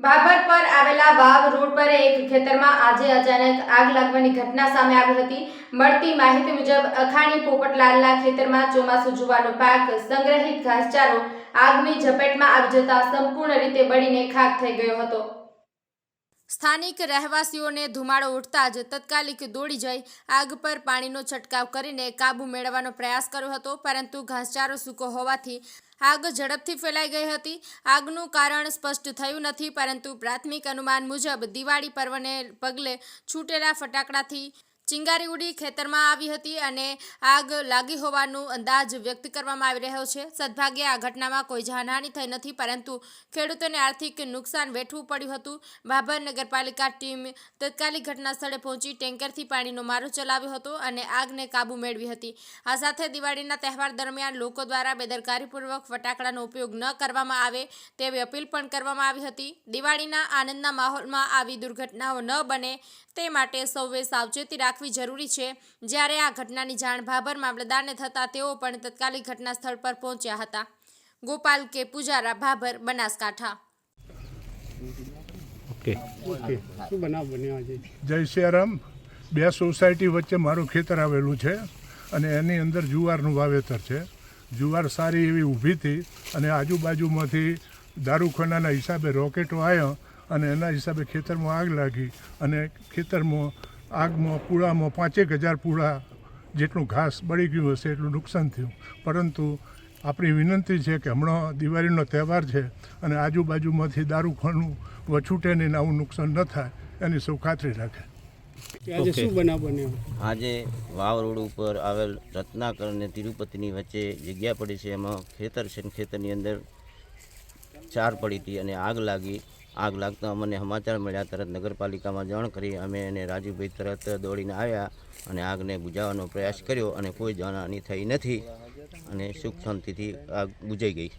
ભાભર પર આવેલા વાવ રોડ પર એક ખેતરમાં આજે અચાનક આગ લાગવાની ઘટના સામે આવી હતી. મળતી માહિતી મુજબ, અખાણી પોપટલાલના ખેતરમાં ચોમાસુ જુવાનો પાક સંગ્રહિત ઘાસચારો આગની ઝપેટમાં આવી જતા સંપૂર્ણ રીતે બળીને ખાક થઈ ગયો હતો. સ્થાનિક રહેવાસીઓને ધુમાડો ઉઠતા જ તત્કાલિક દોડી જઈ આગ પર પાણીનો છંટકાવ કરીને કાબુ મેળવવાનો પ્રયાસ કર્યો હતો, પરંતુ ઘાસચારો સૂકો હોવાથી આગ ઝડપથી ફેલાઈ ગઈ હતી. આગનું કારણ સ્પષ્ટ થયું નથી, પરંતુ પ્રાથમિક અનુમાન મુજબ દિવાળી પર્વને પગલે છૂટેલા ફટાકડાથી ચિંગારી ઉડી ખેતરમાં આવી હતી અને આગ લાગી હોવાનું અંદાજ વ્યક્ત કરવામાં આવી રહ્યો છે. સદભાગ્યે આ ઘટનામાં કોઈ જાનહાની થઈ નથી, પરંતુ ખેડૂતોને આર્થિક નુકસાન વેઠવું પડ્યું હતું. ભાભર નગરપાલિકા ટીમ તત્કાલિક ઘટના સ્થળે પહોંચી ટેન્કરથી પાણીનો મારો ચલાવ્યો હતો અને આગને કાબૂ મેળવી હતી. આ સાથે દિવાળીના તહેવાર દરમિયાન લોકો દ્વારા બેદરકારીપૂર્વક ફટાકડાનો ઉપયોગ ન કરવામાં આવે તેવી અપીલ પણ કરવામાં આવી હતી. દિવાળીના આનંદના માહોલમાં આવી દુર્ઘટનાઓ ન બને તે માટે સૌએ સાવચેતી રાખવી જરૂરી છે. જ્યારે આ ઘટનાની જાણ ભાભર મામલતદારને થતાં તેઓ પણ તત્કાલિક ઘટના સ્થળ પર પહોંચ્યા હતા. ગોપાલ કે પૂજારા ભાભર બનાસકાંઠા. ઓકે. ઓકે. શું બનાવ બન્યો આજે? જય સિયારામ. બે સોસાયટી વચ્ચે મારું ખેતર આવેલું છે અને એની અંદર જુવારનું વાવેતર છે. જુવાર સારી એવી ઊભી હતી અને આજુબાજુમાંથી દારૂખાનાના હિસાબે રોકેટો આવ્યો અને એના હિસાબે ખેતરમાં આગ લાગી અને ખેતરમાં આગમાં પૂળામાં પાંચેક હજાર પૂળા જેટલું ઘાસ બળી ગયું હશે એટલું નુકસાન થયું. પરંતુ આપણી વિનંતી છે કે હમણાં દિવાળીનો તહેવાર છે અને આજુબાજુમાંથી દારૂખાનું વછૂટે ને આવું નુકસાન ન થાય એની સૌ ખાતરી રાખે. આજે શું બનાવ બન્યો આજે વાવ રોડ ઉપર આવેલ રત્નાકર અને તિરુપતિની વચ્ચે જગ્યા પડી છે. એમાં ખેતર છે ખેતરની અંદર ચાર પડી હતી અને આગ લાગી. આગ લાગતા અમને સમાચાર મળ્યા. તરત નગરપાલિકામાં જાણ કરી અમે એને રાજુભાઈ તરત દોડીને આવ્યા અને આગને બુજાવવાનો પ્રયાસ કર્યો અને કોઈ જાનહાની થઈ નથી અને સુખ શાંતિથી આગ બુજાઈ ગઈ.